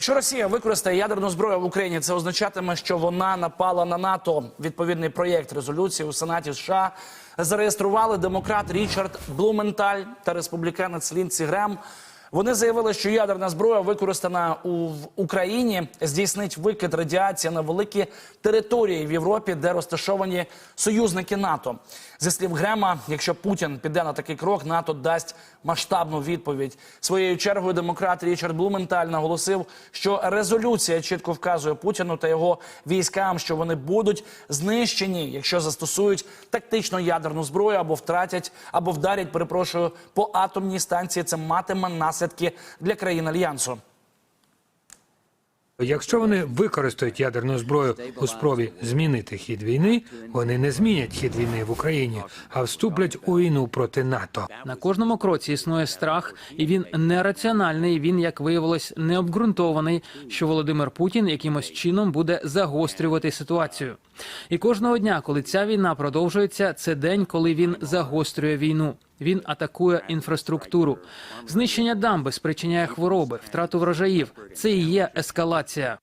Якщо Росія використає ядерну зброю в Україні, це означатиме, що вона напала на НАТО. Відповідний проєкт резолюції у Сенаті США зареєстрували демократ Річард Блументаль та республіканець Лінці Грем. Вони заявили, що ядерна зброя, використана у Україні, здійснить викид радіації на великі території в Європі, де розташовані союзники НАТО. Зі слів Грема, якщо Путін піде на такий крок, НАТО дасть масштабну відповідь. Своєю чергою демократ Річард Блументаль наголосив, що резолюція чітко вказує Путіну та його військам, що вони будуть знищені, якщо застосують тактичну ядерну зброю або втратять, або вдарять, перепрошую, по атомній станції. Це матиме наслідки для країн альянсу. Якщо вони використають ядерну зброю у спробі змінити хід війни, вони не змінять хід війни в Україні, а вступлять у війну проти НАТО. На кожному кроці існує страх, і він нераціональний. Він, як виявилось, необґрунтований, що Володимир Путін якимось чином буде загострювати ситуацію. І кожного дня, коли ця війна продовжується, це день, коли він загострює війну. Він атакує інфраструктуру. Знищення дамби спричиняє хвороби, втрату врожаїв. Це і є ескалація.